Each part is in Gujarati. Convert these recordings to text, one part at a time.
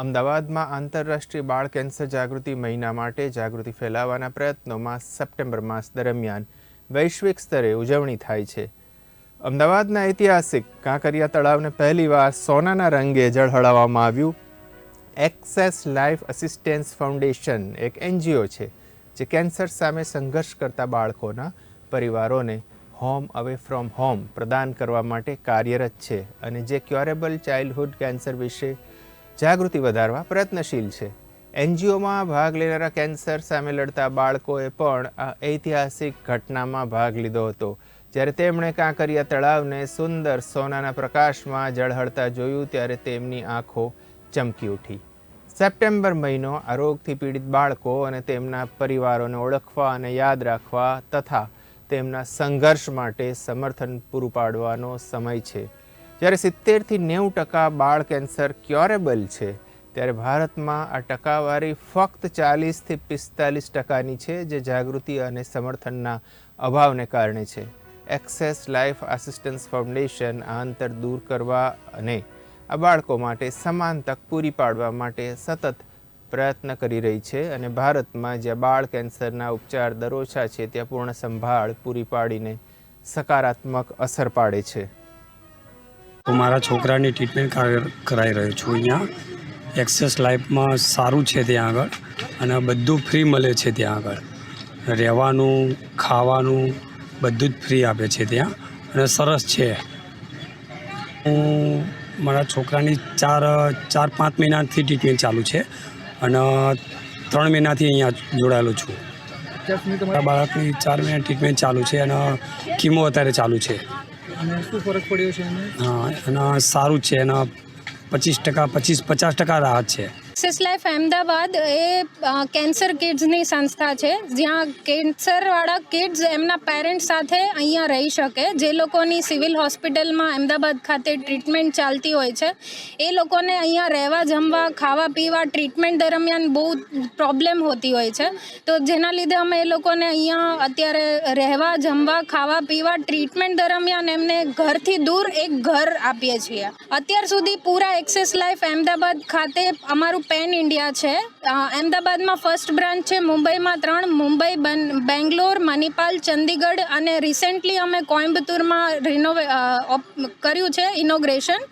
અમદાવાદમાં આંતરરાષ્ટ્રીય બાળ કેન્સર જાગૃતિ મહિના માટે જાગૃતિ ફેલાવવાના પ્રયત્નોમાં સપ્ટેમ્બર માસ દરમિયાન વૈશ્વિક સ્તરે ઉજવણી થાય છે. અમદાવાદના ઐતિહાસિક કાંકરિયા તળાવને પહેલીવાર સોનાના રંગે ઝળહળાવવામાં આવ્યું. એક્સેસ લાઈફ અસિસ્ટન્સ ફાઉન્ડેશન એક એનજીઓ છે, જે કેન્સર સામે સંઘર્ષ કરતા બાળકોના પરિવારોને હોમ અવે ફ્રોમ હોમ પ્રદાન કરવા માટે કાર્યરત છે અને જે ક્યોરેબલ ચાઇલ્ડહુડ કેન્સર વિશે જાગૃતિ વધારવા પ્રયત્નશીલ છે. એનજીઓમાં ભાગ લેનારા કેન્સર સામે લડતા બાળકોએ પણ આ ઐતિહાસિક ઘટનામાં ભાગ લીધો હતો. જ્યારે તેમણે કાંકરિયા તળાવને સુંદર સોનાના પ્રકાશમાં ઝળહળતા જોયું, ત્યારે તેમની આંખો ચમકી ઉઠી. સપ્ટેમ્બર મહિનો આ રોગથી પીડિત બાળકો અને તેમના પરિવારોને ઓળખવા અને યાદ રાખવા તથા તેમના સંઘર્ષ માટે સમર્થન પૂરું પાડવાનો સમય છે. જ્યારે સિત્તેરથી નેવું ટકા બાળ કેન્સર ક્યોરેબલ છે, ત્યારે ભારતમાં આ ટકાવારી ફક્ત ચાલીસથી પિસ્તાલીસ ટકાની છે, જે જાગૃતિ અને સમર્થનના અભાવને કારણે છે. એક્સેસ લાઈફ આસિસ્ટન્સ ફાઉન્ડેશન આ અંતર દૂર કરવા અને આ બાળકો માટે સમાન તક પૂરી પાડવા માટે સતત પ્રયત્ન કરી રહી છે અને ભારતમાં જ્યાં બાળ કેન્સરના ઉપચાર દર ઓછા છે, ત્યાં પૂર્ણ સંભાળ પૂરી પાડીને સકારાત્મક અસર પાડે છે. હું મારા છોકરાની ટ્રીટમેન્ટ કરા- કરાવી રહ્યો છું અહીંયા. એક્સેસ લાઈફમાં સારું છે ત્યાં આગળ અને બધું ફ્રી મળે છે ત્યાં આગળ. રહેવાનું, ખાવાનું બધું જ ફ્રી આપે છે ત્યાં અને સરસ છે. હું મારા છોકરાની ચાર ચાર, પાંચ મહિનાથી ટ્રીટમેન્ટ ચાલુ છે અને ત્રણ મહિનાથી અહીંયા જોડાયેલો છું. મારા બાળકની ચાર મહિના ટ્રીટમેન્ટ ચાલુ છે અને કીમો અત્યારે ચાલુ છે. અને શું ફરક પડ્યો છે એને? હા, એના સારું છે. એના પચીસ ટકા, પચીસ, પચાસ ટકા રાહત છે. એક્સેસ લાઈફ અમદાવાદ એ કેન્સર કિડ્સની સંસ્થા છે. જ્યાં કેન્સરવાળા કિડ્સ એમના પેરેન્ટ્સ સાથે અહીંયા રહી શકે. જે લોકોની સિવિલ હોસ્પિટલમાં અમદાવાદ ખાતે ટ્રીટમેન્ટ ચાલતી હોય છે, એ લોકોને અહીંયા રહેવા, જમવા, ખાવા, પીવા ટ્રીટમેન્ટ દરમિયાન બહુ પ્રોબ્લેમ હોતી હોય છે. તો જેના લીધે અમે એ લોકોને અહીંયા અત્યારે રહેવા, જમવા, ખાવા, પીવા ટ્રીટમેન્ટ દરમિયાન એમને ઘરથી દૂર એક ઘર આપીએ છીએ. અત્યાર સુધી પૂરા એક્સેસ લાઈફ અમદાવાદ ખાતે અમારું પેન ઇન્ડિયા છે. અમદાવાદમાં ફર્સ્ટ બ્રાન્ચ છે. મુંબઈમાં ત્રણ, મુંબઈ બેંગ્લોર, મણિપાલ, ચંદીગઢ અને રિસેન્ટલી અમે કોઇમ્બતુરમાં રિનોવે કર્યું છે ઇનોગ્રેશન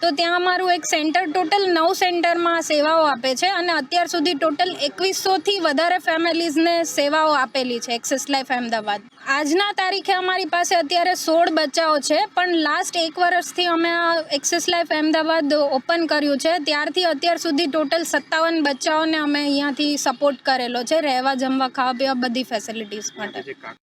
તો ત્યાં અમારું એક સેન્ટર ટોટલ નવ સેન્ટરમાં સેવાઓ આપે છે અને અત્યાર સુધી ટોટલ એકવીસોથી વધારે ફેમિલીઝને સેવાઓ આપેલી છે એક્સેસ લાઈફ અમદાવાદ. આજના તારીખે અમારી પાસે અત્યારે સોળ બચ્ચાઓ છે, પણ લાસ્ટ એક વર્ષથી અમે આ એક્સેસ લાઈફ અમદાવાદ ઓપન કર્યું છે. ત્યારથી અત્યાર સુધી ટોટલ સત્તાવન બચ્ચાઓને અમે અહીંયાથી સપોર્ટ કરેલો છે, રહેવા, જમવા ખાવા પીવા બધી ફેસિલિટીઝ માટે.